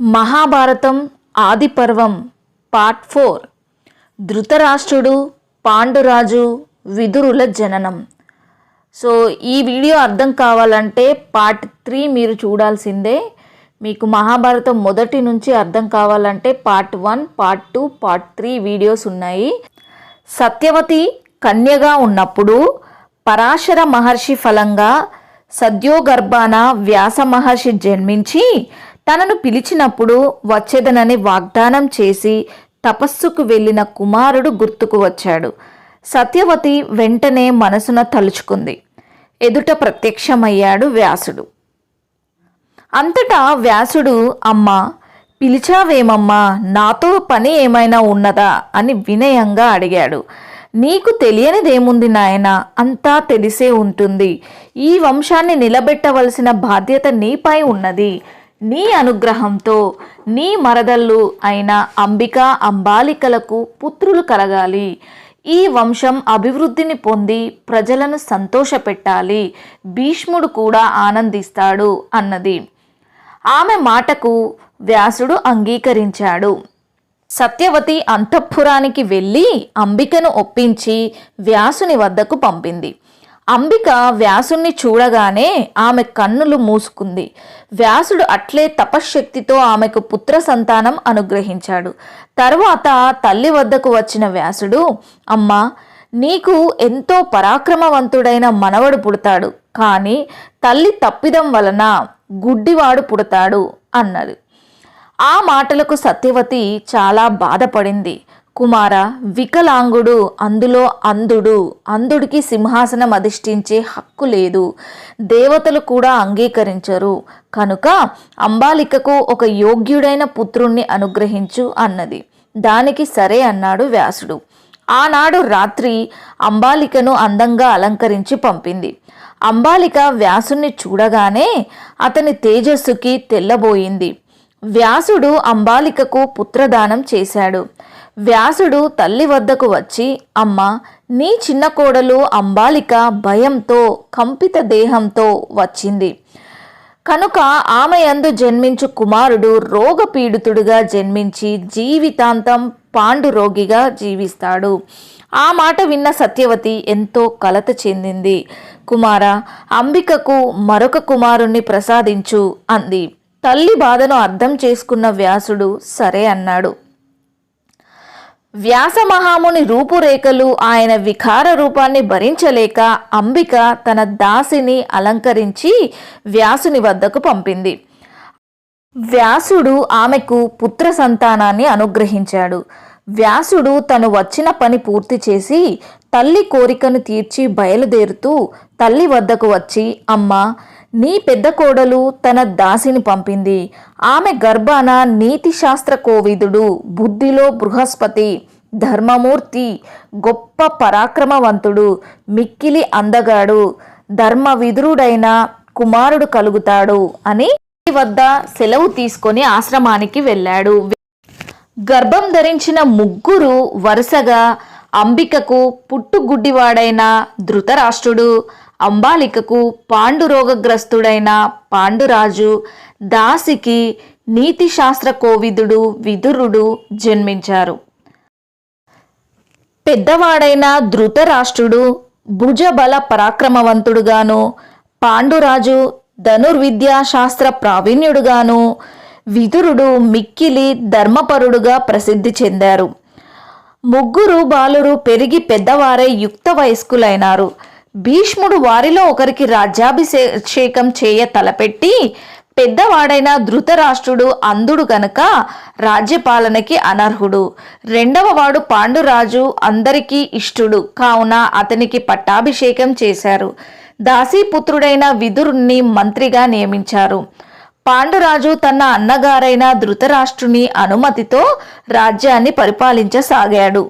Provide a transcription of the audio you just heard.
Mahabharatam Adiparvam part four. ధృతరాష్ట్రుడు పాండురాజు విదురుల జననం. So ఈ video అర్థం కావాలంటే పార్ట్ త్రీ మీరు చూడాల్సిందే. మీకు మహాభారతం మొదటి నుంచి అర్థం కావాలంటే part one part two part three videos ఉన్నాయి. సత్యవతి కన్యగా ఉన్నప్పుడు పరాశర మహర్షి ఫలంగా సద్యోగర్భాన వ్యాస మహర్షి జన్మించి తనను పిలిచినప్పుడు వచ్చేదనని వాగ్దానం చేసి తపస్సుకు వెళ్ళిన కుమారుడు గుర్తుకు వచ్చాడు. సత్యవతి వెంటనే మనసున తలుచుకుంది. ఎదుట ప్రత్యక్షమయ్యాడు వ్యాసుడు. అంతటా వ్యాసుడు అమ్మా పిలిచావేమమ్మా? నాతో పని ఏమైనా ఉన్నదా? అని వినయంగా అడిగాడు. నీకు తెలియనిదేముంది నాయన? అంతా తెలిసే ఉంటుంది. ఈ వంశాన్ని నిలబెట్టవలసిన బాధ్యత నీపై ఉన్నది. నీ అనుగ్రహంతో నీ మరదళ్ళు అయిన అంబిక అంబాలికలకు పుత్రులు కలగాలి. ఈ వంశం అభివృద్ధిని పొంది ప్రజలను సంతోషపెట్టాలి. భీష్ముడు కూడా ఆనందిస్తాడు అన్నది. ఆమె మాటకు వ్యాసుడు అంగీకరించాడు. సత్యవతి అంతఃపురానికి వెళ్ళి అంబికను ఒప్పించి వ్యాసుని వద్దకు పంపింది. అంబిక వ్యాసుణ్ణి చూడగానే ఆమె కన్నులు మూసుకుంది. వ్యాసుడు అట్లే తపశ్శక్తితో ఆమెకు పుత్ర సంతానం అనుగ్రహించాడు. తర్వాత తల్లి వద్దకు వచ్చిన వ్యాసుడు అమ్మా నీకు ఎంతో పరాక్రమవంతుడైన మనవడు పుడతాడు. కానీ తల్లి తప్పిదం వలన గుడ్డివాడు పుడతాడు అన్నది. ఆ మాటలకు సత్యవతి చాలా బాధపడింది. కుమార వికలాంగుడు అందులో అంధుడు. అంధుడికి సింహాసనం అధిష్ఠించే హక్కు లేదు. దేవతలు కూడా అంగీకరించరు. కనుక అంబాలికకు ఒక యోగ్యుడైన పుత్రుణ్ణి అనుగ్రహించు అన్నది. దానికి సరే అన్నాడు వ్యాసుడు. ఆనాడు రాత్రి అంబాలికను అందంగా అలంకరించి పంపింది. అంబాలిక వ్యాసుణ్ణి చూడగానే అతని తేజస్సుకి తెల్లబోయింది. వ్యాసుడు అంబాలికకు పుత్రదానం చేశాడు. వ్యాసుడు తల్లి వద్దకు వచ్చి అమ్మ నీ చిన్న కోడలు అంబాలిక భయంతో కంపిత దేహంతో వచ్చింది. కనుక ఆమె యందు జన్మించు కుమారుడు రోగపీడితుడుగా జన్మించి జీవితాంతం పాండురోగిగా జీవిస్తాడు. ఆ మాట విన్న సత్యవతి ఎంతో కలత చెందింది. కుమార అంబికకు మరొక కుమారుణ్ణి ప్రసాదించు అంది. తల్లి బాధను అర్థం చేసుకున్న వ్యాసుడు సరే అన్నాడు. వ్యాస మహాముని రూపురేఖలు ఆయన వికార రూపాన్ని భరించలేక అంబిక తన దాసిని అలంకరించి వ్యాసుని వద్దకు పంపింది. వ్యాసుడు ఆమెకు పుత్ర సంతానాన్ని అనుగ్రహించాడు. వ్యాసుడు తను వచ్చిన పని పూర్తి చేసి తల్లి కోరికను తీర్చి బయలుదేరుతూ తల్లి వద్దకు వచ్చి అమ్మ నీ పెద్ద కోడలు తన దాసిని పంపింది. ఆమె గర్భాన నీతిశాస్త్ర కోవిదుడు బుద్ధిలో బృహస్పతి ధర్మమూర్తి గొప్ప పరాక్రమవంతుడు మిక్కిలి అందగాడు ధర్మ ధర్మవిదురుడైన కుమారుడు కలుగుతాడు అని వద్ద సెలవు తీసుకొని ఆశ్రమానికి వెళ్ళాడు. గర్భం ధరించిన ముగ్గురు వరుసగా అంబికకు పుట్టుగుడ్డివాడైన ధృతరాష్ట్రుడు అంబాలికకు పాండురోగగ్రస్తుడైన పాండురాజు దాసికి నీతిశాస్త్ర కోవిదుడు విదురుడు జన్మించారు. పెద్దవాడైన ధృతరాష్ట్రుడు భుజబల పరాక్రమవంతుడుగాను పాండురాజు ధనుర్విద్యా శాస్త్ర ప్రావీణ్యుడుగాను విదురుడు మిక్కిలి ధర్మపరుడుగా ప్రసిద్ధి చెందారు. ముగ్గురు బాలురు పెరిగి పెద్దవారై యుక్త వయస్కులైనారు. భీష్ముడు వారిలో ఒకరికి రాజ్యాభిషేకం చేయ తలపెట్టి పెద్దవాడైన ధృతరాష్ట్రుడు అంధుడు గనక రాజ్యపాలనకి అనర్హుడు. రెండవ వాడు పాండురాజు అందరికీ ఇష్టుడు. కావున అతనికి పట్టాభిషేకం చేశారు. దాసీపుత్రుడైన విదురుణ్ణి మంత్రిగా నియమించారు. పాండురాజు తన అన్నగారైన ధృతరాష్ట్రుని అనుమతితో రాజ్యాన్ని పరిపాలించసాగాడు.